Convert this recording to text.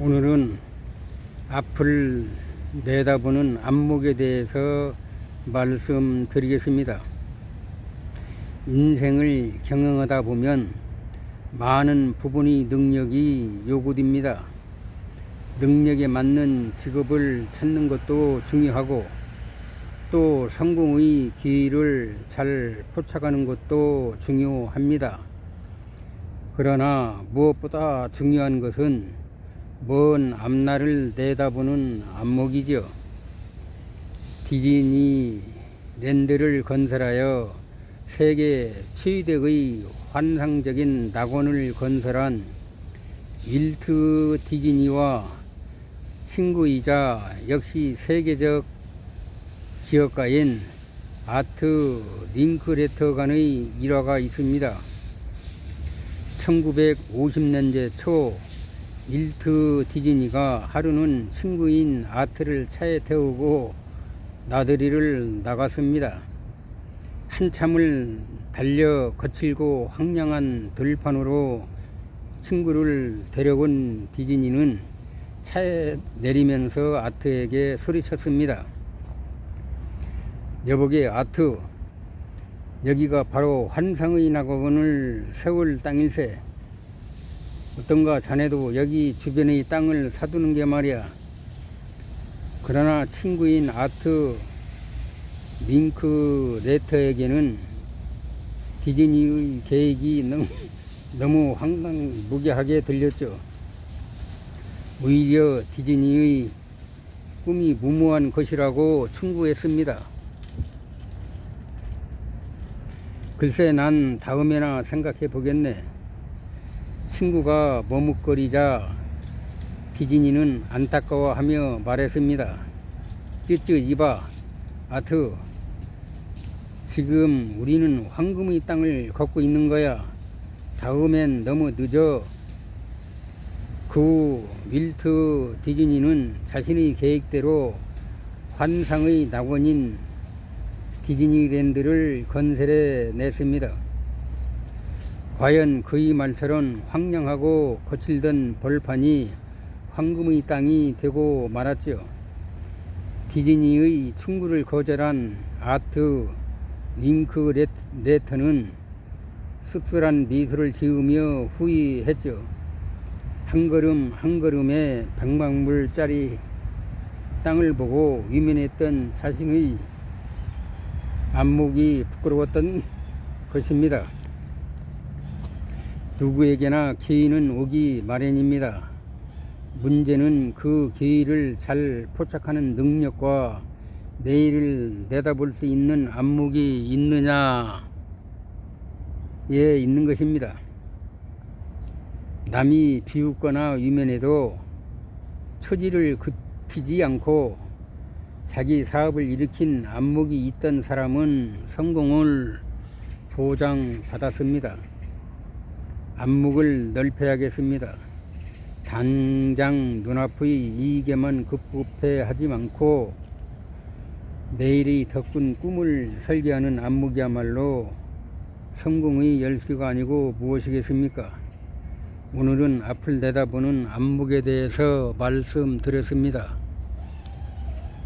오늘은 앞을 내다보는 안목에 대해서 말씀드리겠습니다. 인생을 경영하다 보면 많은 부분이 능력이 요구됩니다. 능력에 맞는 직업을 찾는 것도 중요하고 또 성공의 길을 잘 포착하는 것도 중요합니다. 그러나 무엇보다 중요한 것은 먼 앞날을 내다보는 안목이죠. 디즈니 랜드를 건설하여 세계 최대의 환상적인 낙원을 건설한 윌트 디즈니와 친구이자 역시 세계적 기업가인 아트 링크레터 간의 일화가 있습니다. 1950년대 초 일트 디즈니가 하루는 친구인 아트를 차에 태우고 나들이를 나갔습니다. 한참을 달려 거칠고 황량한 들판으로 친구를 데려온 디즈니는 차에 내리면서 아트에게 소리쳤습니다. 여보게 아트, 여기가 바로 환상의 낙원을 세울 땅일세. 어떤가 자네도 여기 주변의 땅을 사두는 게 말이야. 그러나 친구인 아트 링크 레터에게는 디즈니의 계획이 너무, 너무 황당무계하게 들렸죠. 오히려 디즈니의 꿈이 무모한 것이라고 충고했습니다. 글쎄 난 다음에나 생각해 보겠네. 친구가 머뭇거리자 디즈니는 안타까워하며 말했습니다. 쯔쯔 이봐 아트 지금 우리는 황금의 땅을 걷고 있는 거야. 다음엔 너무 늦어. 그후 밀트 디즈니는 자신의 계획대로 환상의 낙원인 디즈니랜드를 건설해 냈습니다. 과연 그의 말처럼 황량하고 거칠던 벌판이 황금의 땅이 되고 말았죠. 디즈니의 충고를 거절한 아트 링크 레터는 씁쓸한 미소를 지으며 후회했죠. 한 걸음 한 걸음에 백만불짜리 땅을 보고 위면했던 자신의 안목이 부끄러웠던 것입니다. 누구에게나 기회는 오기 마련입니다. 문제는 그 기회를 잘 포착하는 능력과 내일을 내다볼 수 있는 안목이 있느냐에 있는 것입니다. 남이 비웃거나 위면해도 처지를 굽히지 않고 자기 사업을 일으킨 안목이 있던 사람은 성공을 보장받았습니다. 안목을 넓혀야겠습니다. 당장 눈앞의 이익에만 급급해 하지 않고 더큰 꿈을 설계하는 안목이야말로 성공의 열쇠가 아니고 무엇이겠습니까? 오늘은 앞을 내다보는 안목에 대해서 말씀드렸습니다.